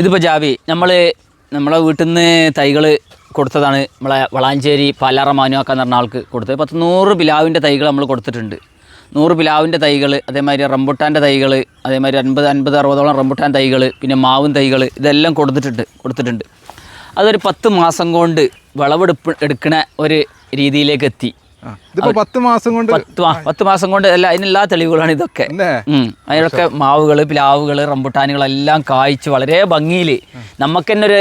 ഇതിപ്പോൾ ജാബി നമ്മൾ നമ്മളെ വീട്ടിൽ നിന്ന് തൈകൾ കൊടുത്തതാണ് നമ്മളെ വളാഞ്ചേരി പാലാറ മാനുവാക്ക എന്ന് പറഞ്ഞ ആൾക്ക് കൊടുത്തത്. പത്ത് നൂറ് പിലാവിന്റെ തൈകൾ നമ്മൾ കൊടുത്തിട്ടുണ്ട്. നൂറ് പിലാവിന്റെ തൈകൾ അതേമാതിരി റംബുട്ടാന്റെ തൈകൾ അതേമാതിരി അൻപത് അൻപത് അറുപതോളം റംബുട്ടാൻ തൈകൾ പിന്നെ മാവും തൈകൾ ഇതെല്ലാം കൊടുത്തിട്ടുണ്ട് കൊടുത്തിട്ടുണ്ട്. അതൊരു പത്ത് മാസം കൊണ്ട് വിളവെടുപ്പ് എടുക്കണ ഒരു രീതിയിലേക്ക് എത്തി. ഇതിപ്പോ പത്ത് മാസം കൊണ്ട് പത്ത് മാസം കൊണ്ട് എല്ലാ അതിനെല്ലാ തെളിവുകളാണ് ഇതൊക്കെ. അതിനൊക്കെ മാവുകൾ പ്ലാവുകൾ റംബുട്ടാനുകളെല്ലാം കായ്ച്ച് വളരെ ഭംഗിയിൽ നമുക്ക് തന്നെ ഒരു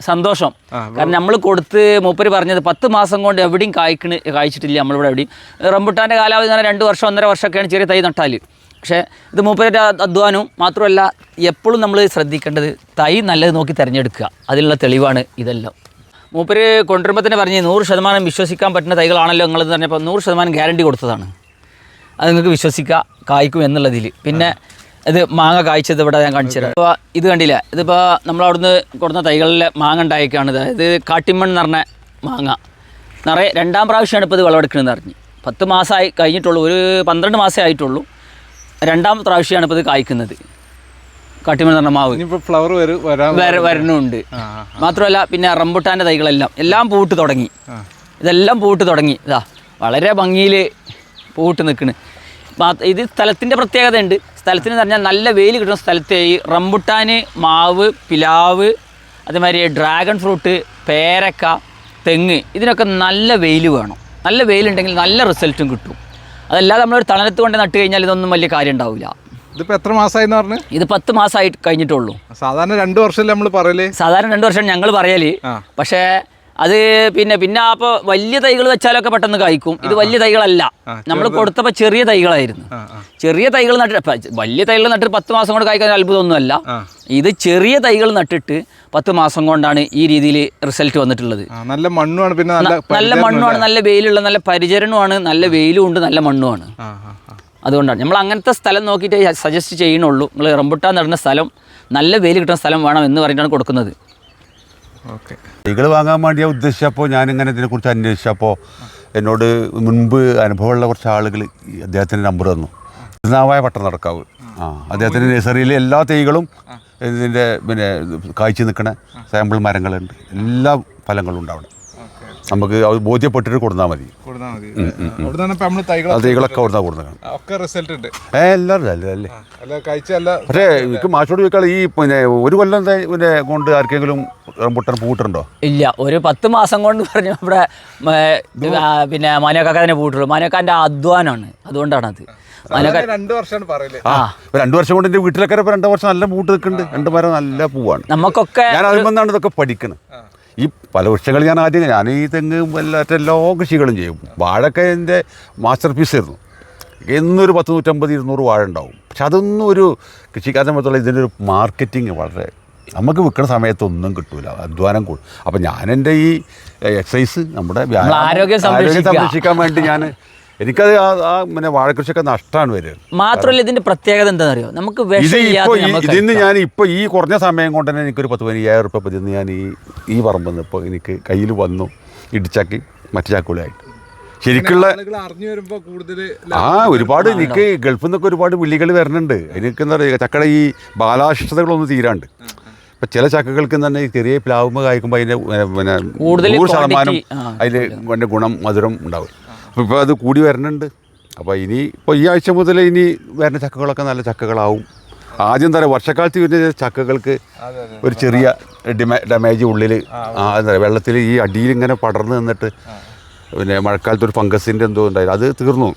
സന്തോഷം കാരണം നമ്മൾ കൊടുത്ത് മൂപ്പര് പറഞ്ഞത് പത്ത് മാസം കൊണ്ട് എവിടെയും കായ്ക്കണ് കായ്ച്ചിട്ടില്ല നമ്മളിവിടെ എവിടെയും. റംബുട്ടാന്റെ കാലാവധി എന്ന് പറഞ്ഞാൽ രണ്ട് വർഷം ഒന്നര വർഷമൊക്കെയാണ് ചെറിയ തൈ നട്ടാൽ പക്ഷേ ഇത് മൂപ്പരുടെ അധ്വാനവും മാത്രമല്ല എപ്പോഴും നമ്മൾ ശ്രദ്ധിക്കേണ്ടത് തൈ നല്ലത് നോക്കി തിരഞ്ഞെടുക്കുക. അതിനുള്ള തെളിവാണ് ഇതെല്ലാം. മൂപ്പര് കൊണ്ടുവരുമ്പോൾ തന്നെ പറഞ്ഞ് നൂറ് ശതമാനം വിശ്വസിക്കാൻ പറ്റുന്ന തൈകളാണല്ലോ നിങ്ങളെന്ന് പറഞ്ഞപ്പോൾ നൂറ് ശതമാനം ഗ്യാരണ്ടി കൊടുത്തതാണ്. അത് നിങ്ങൾക്ക് വിശ്വസിക്കാം കായ്ക്കും എന്നുള്ളതിൽ പിന്നെ ഇത് മാങ്ങ കായ്ച്ചത് ഇവിടെ ഞാൻ കാണിച്ചു തരാം. ഇപ്പോൾ ഇത് കണ്ടില്ല? ഇതിപ്പോൾ നമ്മൾ അവിടുന്ന് കൊടുത്ത തൈകളിലെ മാങ്ങ ഉണ്ടായേക്കാണ് അതായത് കാട്ടിമൺ എന്ന് പറഞ്ഞ മാങ്ങ. നിറയെ രണ്ടാം പ്രാവശ്യമാണ് ഇപ്പോൾ ഇത് വിളവെടുക്കണമെന്ന് അറിഞ്ഞ്. പത്ത് മാസമായി കഴിഞ്ഞിട്ടുള്ളൂ. ഒരു പന്ത്രണ്ട് മാസമേ ആയിട്ടുള്ളൂ. രണ്ടാം പ്രാവശ്യമാണ് ഇപ്പോൾ ഇത് കായ്ക്കുന്നത്. കാട്ടിമൺ നിറഞ്ഞ പറഞ്ഞ മാവ്. ഫ്ലവർ വരണുണ്ട്. മാത്രമല്ല പിന്നെ റംബുട്ടാന്റെ തൈകളെല്ലാം. എല്ലാം പൂട്ട് തുടങ്ങി. ഇതെല്ലാം പൂട്ട് തുടങ്ങി. ഇതാ വളരെ ഭംഗിയിൽ പൂട്ട് നിൽക്കണ്. ഇത് സ്ഥലത്തിന്റെ പ്രത്യേകതയുണ്ട്. സ്ഥലത്തിന് പറഞ്ഞാൽ നല്ല വെയിൽ കിട്ടുന്ന സ്ഥലത്തെ ഈ റംബുട്ടാന് മാവ് പിലാവ് അതേമാതിരി ഡ്രാഗൺ ഫ്രൂട്ട് പേരക്ക തെങ്ങ് ഇതിനൊക്കെ നല്ല വെയിൽ വേണം. നല്ല വെയിലുണ്ടെങ്കിൽ നല്ല റിസൾട്ടും കിട്ടും. അതല്ലാതെ നമ്മളൊരു തണലത്ത് കൊണ്ട് നട്ട് കഴിഞ്ഞാൽ ഇതൊന്നും വലിയ കാര്യം ഉണ്ടാവില്ല ഇതിപ്പോ എത്ര മാസമായിന്ന് പറഞ്ഞു? ഇത് പത്ത് മാസമായിട്ട് കഴിഞ്ഞിട്ടുള്ളൂ. സാധാരണ രണ്ട് വർഷമല്ലേ നമ്മൾ പറയൽ? സാധാരണ രണ്ട് വർഷം ഞങ്ങൾ പറയൽ. പക്ഷേ അത് പിന്നെ പിന്നെ അപ്പോൾ വലിയ തൈകൾ വെച്ചാലൊക്കെ പെട്ടെന്ന് കായ്ക്കും. ഇത് വലിയ തൈകളല്ല. നമ്മൾ കൊടുത്തപ്പോൾ ചെറിയ തൈകളായിരുന്നു. ചെറിയ തൈകൾ നട്ടിട്ട് വലിയ തൈകൾ നട്ടിട്ട് പത്ത് മാസം കൊണ്ട് കായ്ക്കാൻ അത്ഭുതമൊന്നുമല്ല. ഇത് ചെറിയ തൈകൾ നട്ടിട്ട് പത്ത് മാസം കൊണ്ടാണ് ഈ രീതിയിൽ റിസൾട്ട് വന്നിട്ടുള്ളത്. നല്ല മണ്ണുമാണ് പിന്നെ നല്ല മണ്ണുമാണ് നല്ല വെയിലുള്ള നല്ല പരിചരണമാണ് നല്ല വെയിലും ഉണ്ട് നല്ല മണ്ണുമാണ്. അതുകൊണ്ടാണ്. നമ്മൾ അങ്ങനത്തെ സ്ഥലം നോക്കിയിട്ട് സജസ്റ്റ് ചെയ്യണുള്ളൂ നിങ്ങൾ റംബുട്ടാൻ നടുന്ന സ്ഥലം നല്ല വെയിൽ കിട്ടുന്ന സ്ഥലം വേണം എന്ന് പറഞ്ഞിട്ടാണ് കൊടുക്കുന്നത്. ഓക്കെ. തൈകൾ വാങ്ങാൻ വേണ്ടി ഞാൻ ഉദ്ദേശിച്ചപ്പോൾ ഞാനിങ്ങനെ ഇതിനെക്കുറിച്ച് അന്വേഷിച്ചപ്പോൾ എന്നോട് മുൻപ് അനുഭവമുള്ള കുറച്ച് ആളുകൾ അദ്ദേഹത്തിന്റെ നമ്പർ തന്നു. തിരുനാവായ പട്ടം നടക്കാവ്. ആ അദ്ദേഹത്തിന്റെ നഴ്സറിയിലെ എല്ലാ തൈകളും ഇതിന്റെ പിന്നെ കായ്ച്ചു നിൽക്കുന്ന സാമ്പിൾ മരങ്ങളുണ്ട്. എല്ലാ ഫലങ്ങളും ഉണ്ട് അവിടെ. നമുക്ക് അത് ബോധ്യപ്പെട്ടിട്ട് കൊടുത്താൽ മതി. തൈകളൊക്കെ എല്ലാവരും അല്ലേ പക്ഷേ എനിക്ക് മാഷോട് ചോദിക്കാൾ ഈ പിന്നെ ഒരു കൊല്ലം പിന്നെ കൊണ്ട് ആർക്കെങ്കിലും റംബുട്ടൻ പൂട്ടുണ്ടോ ഇല്ല ഒരു പത്ത് മാസം കൊണ്ട് പറഞ്ഞു ഇവിടെ പിന്നെ ആ, തന്നെ പൂട്ടുള്ളൂ മനോക്കാന്റെ അധ്വാനമാണ് അതുകൊണ്ടാണ് അത് രണ്ടു വർഷം കൊണ്ട് എന്റെ വീട്ടിലൊക്കെ രണ്ടു വർഷം നല്ല പൂട്ട് നിൽക്കുന്നുണ്ട് രണ്ട് മരം നല്ല പൂവാണ്. നമുക്കൊക്കെ ഞാൻ അതിൽ നിന്നാണ് ഇതൊക്കെ പഠിക്കുന്നത് ഈ പല വൃക്ഷങ്ങൾ ഞാൻ ആദ്യം ഞാൻ ഈ തെങ്ങ് വല്ലാത്ത എല്ലാ കൃഷികളും ചെയ്യും. വാഴൊക്കെ എന്റെ മാസ്റ്റർ പീസ് ആയിരുന്നു. എന്നൊരു പത്ത് നൂറ്റമ്പത് ഇരുന്നൂറ് വാഴ ഉണ്ടാവും. പക്ഷെ അതൊന്നും ഒരു കൃഷിക്കാരനെ സംബന്ധിച്ചുള്ള ഇതിന്റെ ഒരു മാർക്കറ്റിങ് വളരെ നമുക്ക് വിൽക്കുന്ന സമയത്തൊന്നും കിട്ടൂല. അധ്വാനം കൂടും. അപ്പം ഞാൻ എന്റെ ഈ എക്സസൈസ് നമ്മുടെ ആരോഗ്യം. സംരക്ഷിക്കാൻ വേണ്ടി ഞാൻ എനിക്കത് ആ ആ പിന്നെ വാഴക്കൃഷിയൊക്കെ നഷ്ടമാണ് വരുന്നത് മാത്രമല്ല ഇതിന്റെ പ്രത്യേകത എന്താണെന്നറിയോ? നമുക്ക് ഇതിന്ന് ഞാൻ ഇപ്പൊ ഈ കുറഞ്ഞ സമയം കൊണ്ട് തന്നെ എനിക്കൊരു പത്ത് പതിനയ്യായിരം റുപ്യ പതിന്ന് ഞാൻ ഈ ഈ പറമ്പിൽ നിന്ന് ഇപ്പോൾ എനിക്ക് കയ്യിൽ വന്നു ഇടിച്ചാക്കി മറ്റു ചാക്കുകളായിട്ട്. ശരിക്കുള്ള ആ ഒരുപാട് എനിക്ക് ഗൾഫിൽ നിന്നൊക്കെ ഒരുപാട് വിളികൾ വരുന്നുണ്ട്. എനിക്ക് എന്താ പറയുക ചക്കയുടെ ഈ ബാലാശിഷ്ടതകളൊന്നും തീരാണ്ട്. ഇപ്പം ചില ചക്കകൾക്ക് തന്നെ ഈ ചെറിയ പ്ലാവുമ്പോൾ കായ്ക്കുമ്പോൾ അതിന്റെ പിന്നെ നൂറ് ശതമാനം അതിൽ അതിന്റെ ഗുണം മധുരം ഉണ്ടാവും. ഇപ്പോൾ അത് കൂടി വരുന്നുണ്ട് അപ്പോൾ ഇനി ഇപ്പോൾ ഈ ആഴ്ച മുതൽ ഇനി വരുന്ന ചക്കകളൊക്കെ നല്ല ചക്കകളാവും. ആദ്യം തന്നെ വർഷക്കാലത്ത് വരുന്ന ചക്കകൾക്ക് ഒരു ചെറിയ ഡിമാ ഡാമേജ് ഉള്ളിൽ ആ എന്താ പറയുക വെള്ളത്തിൽ ഈ അടിയിൽ ഇങ്ങനെ പടർന്ന് നിന്നിട്ട് പിന്നെ മഴക്കാലത്ത് ഒരു ഫംഗസിന്റെ എന്തോ ഉണ്ടായിരുന്നു. അത് തീർന്നു.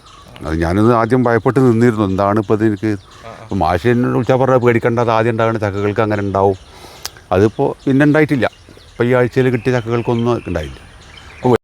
അത് ഞാനൊന്ന് ആദ്യം ഭയപ്പെട്ട് നിന്നിരുന്നു. എന്താണ് ഇപ്പോൾ ഇത് എനിക്ക് മാഷ് എന്നോട് വിളിച്ചാൽ പറഞ്ഞാൽ പേടിക്കേണ്ട അത് ആദ്യം ഉണ്ടാകുന്ന ചക്കകൾക്ക് അങ്ങനെ ഉണ്ടാവും. അതിപ്പോൾ പിന്നെ ഉണ്ടായിട്ടില്ല. ഇപ്പോൾ ഈ ആഴ്ചയിൽ കിട്ടിയ ചക്കകൾക്കൊന്നും ഉണ്ടായില്ല.